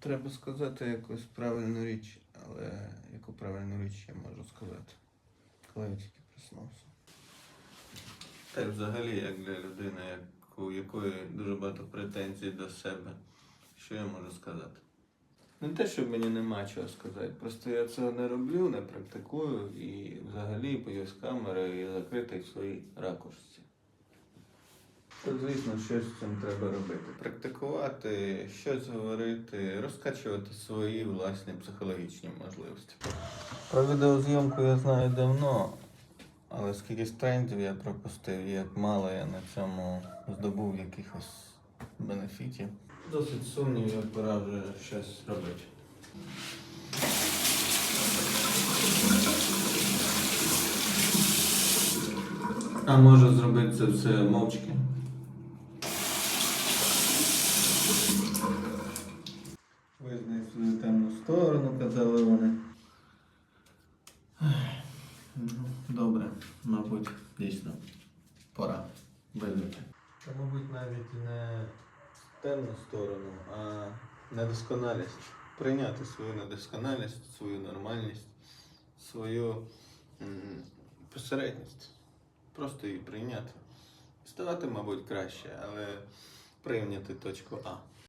треба сказати якусь правильну річ, але яку правильну річ я можу сказати, коли я тільки проснувся. Та й взагалі, як для людини, як, у якої дуже багато претензій до себе, що я можу сказати? Не те, що мені нема чого сказати, просто я цього не роблю, не практикую і взагалі боюсь камери і закритий в своїй ракушці. То, звісно, щось з цим треба робити. Практикувати, щось говорити, розкачувати свої власні психологічні можливості. Про відеозйомку я знаю давно, але скільки трендів я пропустив, як мало я на цьому здобув якихось бенефітів. Досить сумнівів, пора вже щось робити. А може зробити це все мовчки? Визнай свою темну сторону, казали вони. Ну, Добре, мабуть, дійсно. Пора визнати. Та, мабуть, навіть не темну сторону, а недосконалість. Прийняти свою недосконалість, свою нормальність, свою посередність. Просто її прийняти. Ставати, мабуть, краще, але прийняти точку А.